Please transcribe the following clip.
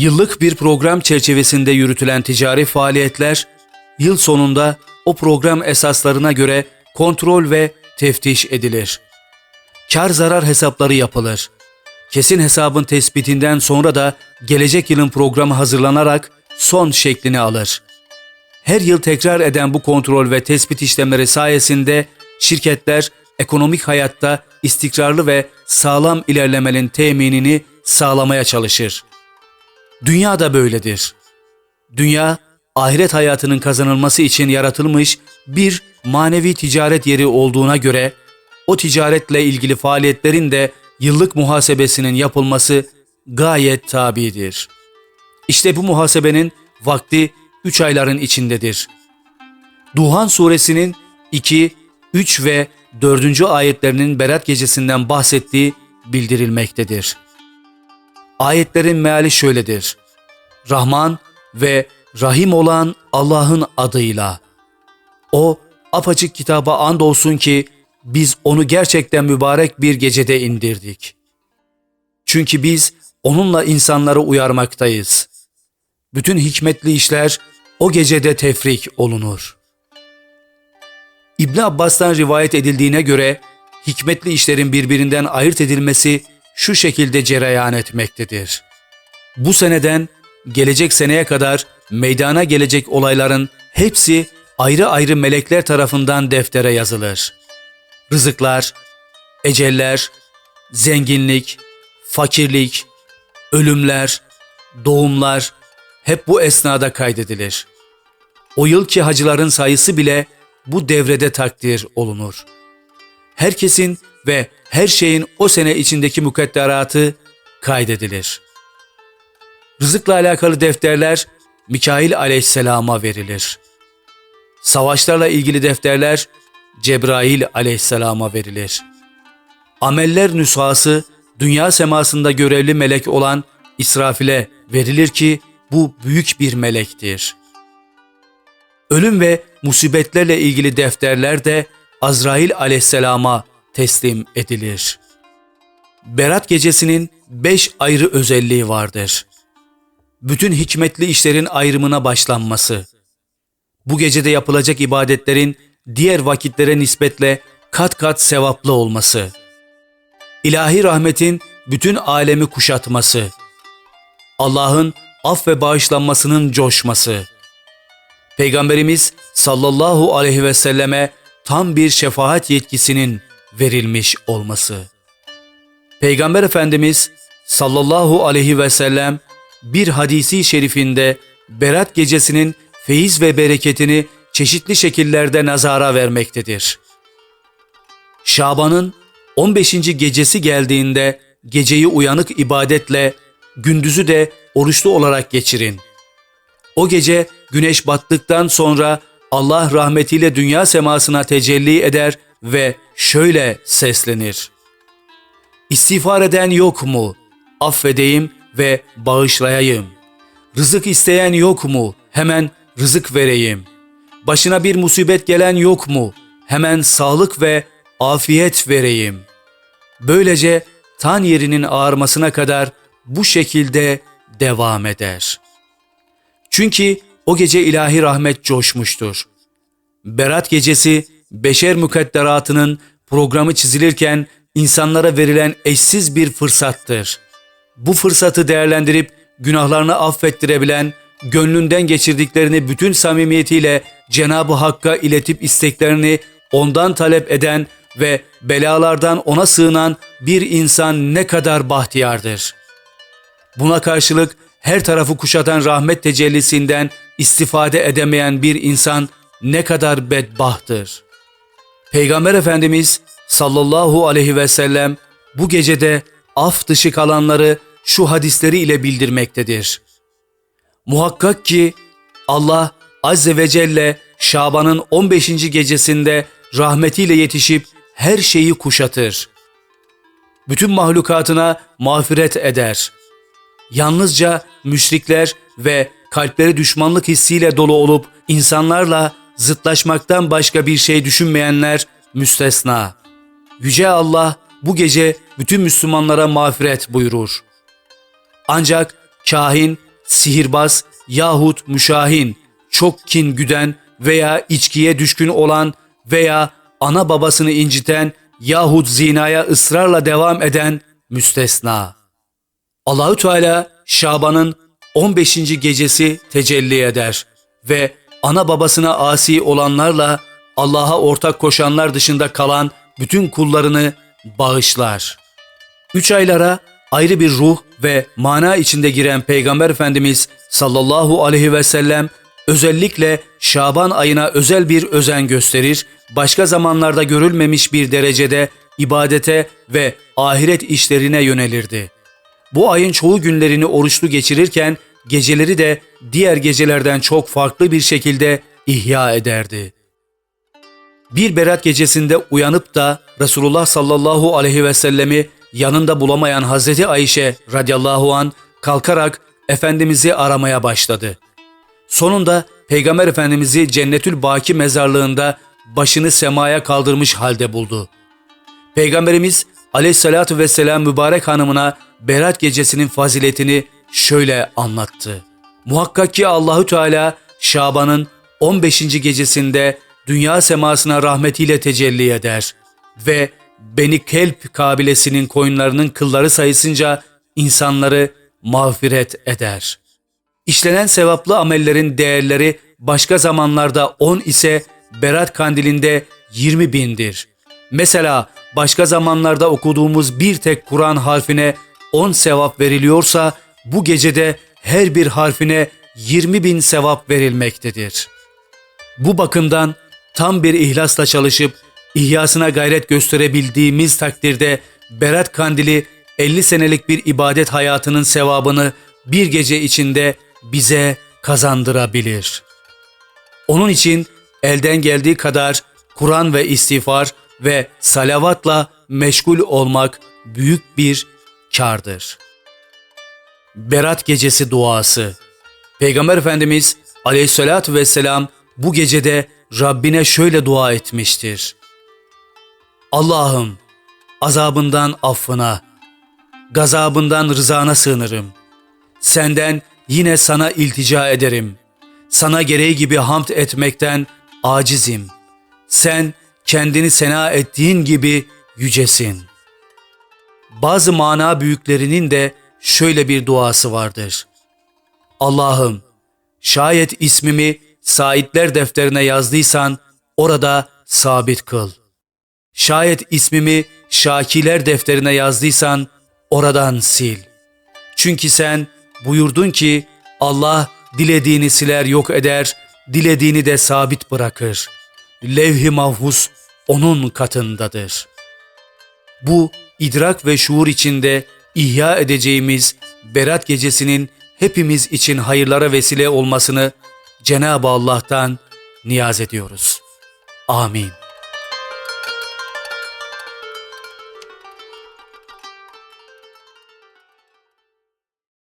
Yıllık bir program çerçevesinde yürütülen ticari faaliyetler, yıl sonunda o program esaslarına göre kontrol ve teftiş edilir. Kar zarar hesapları yapılır. Kesin hesabın tespitinden sonra da gelecek yılın programı hazırlanarak son şeklini alır. Her yıl tekrar eden bu kontrol ve tespit işlemleri sayesinde şirketler ekonomik hayatta istikrarlı ve sağlam ilerlemenin teminini sağlamaya çalışır. Dünya da böyledir. Dünya, ahiret hayatının kazanılması için yaratılmış bir manevi ticaret yeri olduğuna göre, o ticaretle ilgili faaliyetlerin de yıllık muhasebesinin yapılması gayet tabidir. İşte bu muhasebenin vakti 3 ayların içindedir. Duhan suresinin 2, 3 ve 4. ayetlerinin Berat gecesinden bahsettiği bildirilmektedir. Ayetlerin meali şöyledir. Rahman ve Rahim olan Allah'ın adıyla. O apaçık kitaba andolsun ki biz onu gerçekten mübarek bir gecede indirdik. Çünkü biz onunla insanları uyarmaktayız. Bütün hikmetli işler o gecede tefrik olunur. İbn Abbas'tan rivayet edildiğine göre hikmetli işlerin birbirinden ayırt edilmesi şu şekilde cereyan etmektedir. Bu seneden gelecek seneye kadar meydana gelecek olayların hepsi ayrı ayrı melekler tarafından deftere yazılır. Rızıklar, eceller, zenginlik, fakirlik, ölümler, doğumlar hep bu esnada kaydedilir. O yılki hacıların sayısı bile bu devrede takdir olunur. Herkesin ve her şeyin o sene içindeki mukadderatı kaydedilir. Rızıkla alakalı defterler Mikail aleyhisselama verilir. Savaşlarla ilgili defterler Cebrail aleyhisselama verilir. Ameller nüshası dünya semasında görevli melek olan İsrafil'e verilir ki bu büyük bir melektir. Ölüm ve musibetlerle ilgili defterler de Azrail aleyhisselama teslim edilir. Berat gecesinin beş ayrı özelliği vardır. Bütün hikmetli işlerin ayrımına başlanması. Bu gecede yapılacak ibadetlerin diğer vakitlere nispetle kat kat sevaplı olması. İlahi rahmetin bütün alemi kuşatması. Allah'ın af ve bağışlanmasının coşması. Peygamberimiz sallallahu aleyhi ve selleme tam bir şefaat yetkisinin verilmiş olması. Peygamber Efendimiz sallallahu aleyhi ve sellem bir hadisi şerifinde Berat gecesinin feyiz ve bereketini çeşitli şekillerde nazara vermektedir. Şaban'ın 15. gecesi geldiğinde geceyi uyanık ibadetle, gündüzü de oruçlu olarak geçirin. O gece güneş battıktan sonra Allah rahmetiyle dünya semasına tecelli eder ve şöyle seslenir. İstiğfar eden yok mu? Affedeyim ve bağışlayayım. Rızık isteyen yok mu? Hemen rızık vereyim. Başına bir musibet gelen yok mu? Hemen sağlık ve afiyet vereyim. Böylece tan yerinin ağarmasına kadar bu şekilde devam eder. Çünkü o gece ilahi rahmet coşmuştur. Berat gecesi beşer mukadderatının programı çizilirken insanlara verilen eşsiz bir fırsattır. Bu fırsatı değerlendirip günahlarını affettirebilen, gönlünden geçirdiklerini bütün samimiyetiyle Cenab-ı Hakk'a iletip isteklerini ondan talep eden ve belalardan ona sığınan bir insan ne kadar bahtiyardır. Buna karşılık her tarafı kuşatan rahmet tecellisinden istifade edemeyen bir insan ne kadar bedbahtır. Peygamber Efendimiz sallallahu aleyhi ve sellem bu gecede af dışı kalanları şu hadisleri ile bildirmektedir. Muhakkak ki Allah Azze ve Celle Şaban'ın 15. gecesinde rahmetiyle yetişip her şeyi kuşatır. Bütün mahlukatına mağfiret eder. Yalnızca müşrikler ve kalpleri düşmanlık hissiyle dolu olup insanlarla zıtlaşmaktan başka bir şey düşünmeyenler müstesna. Yüce Allah bu gece bütün Müslümanlara mağfiret buyurur. Ancak kahin sihirbaz yahut müşahin, çok kin güden veya içkiye düşkün olan veya ana babasını inciten yahut zinaya ısrarla devam eden müstesna. Allahü Teala Şaban'ın 15. gecesi tecelli eder ve ana babasına asi olanlarla Allah'a ortak koşanlar dışında kalan bütün kullarını bağışlar. Üç aylara ayrı bir ruh ve mana içinde giren Peygamber Efendimiz sallallahu aleyhi ve sellem özellikle Şaban ayına özel bir özen gösterir, başka zamanlarda görülmemiş bir derecede ibadete ve ahiret işlerine yönelirdi. Bu ayın çoğu günlerini oruçlu geçirirken geceleri de diğer gecelerden çok farklı bir şekilde ihya ederdi. Bir berat gecesinde uyanıp da Resulullah sallallahu aleyhi ve sellemi yanında bulamayan Hazreti Ayşe radıyallahu an kalkarak Efendimiz'i aramaya başladı. Sonunda Peygamber Efendimiz'i Cennetül Baki mezarlığında başını semaya kaldırmış halde buldu. Peygamberimiz aleyhissalatü vesselam mübarek hanımına Berat gecesinin faziletini şöyle anlattı. Muhakkak ki Allahü Teala Şaban'ın 15. gecesinde dünya semasına rahmetiyle tecelli eder ve Beni Kelp kabilesinin koyunlarının kılları sayısınca insanları mağfiret eder. İşlenen sevaplı amellerin değerleri başka zamanlarda 10 ise Berat kandilinde 20 bindir. Mesela başka zamanlarda okuduğumuz bir tek Kur'an harfine 10 sevap veriliyorsa bu gecede her bir harfine 20 bin sevap verilmektedir. Bu bakımdan tam bir ihlasla çalışıp ihyasına gayret gösterebildiğimiz takdirde Berat Kandili 50 senelik bir ibadet hayatının sevabını bir gece içinde bize kazandırabilir. Onun için elden geldiği kadar Kur'an ve istiğfar ve salavatla meşgul olmak büyük bir kardır. Berat Gecesi Duası Peygamber Efendimiz aleyhissalatü vesselam bu gecede Rabbine şöyle dua etmiştir. Allah'ım azabından affına, gazabından rızana sığınırım. Senden yine sana iltica ederim. Sana gereği gibi hamd etmekten acizim. Sen kendini sena ettiğin gibi yücesin. Bazı mana büyüklerinin de şöyle bir duası vardır. Allah'ım şayet ismimi saitler defterine yazdıysan orada sabit kıl. Şayet ismimi şakiler defterine yazdıysan oradan sil. Çünkü sen buyurdun ki Allah dilediğini siler yok eder, dilediğini de sabit bırakır. Levh-i mahfuz onun katındadır. Bu idrak ve şuur içinde ihya edeceğimiz Berat gecesinin hepimiz için hayırlara vesile olmasını Cenab-ı Allah'tan niyaz ediyoruz. Amin.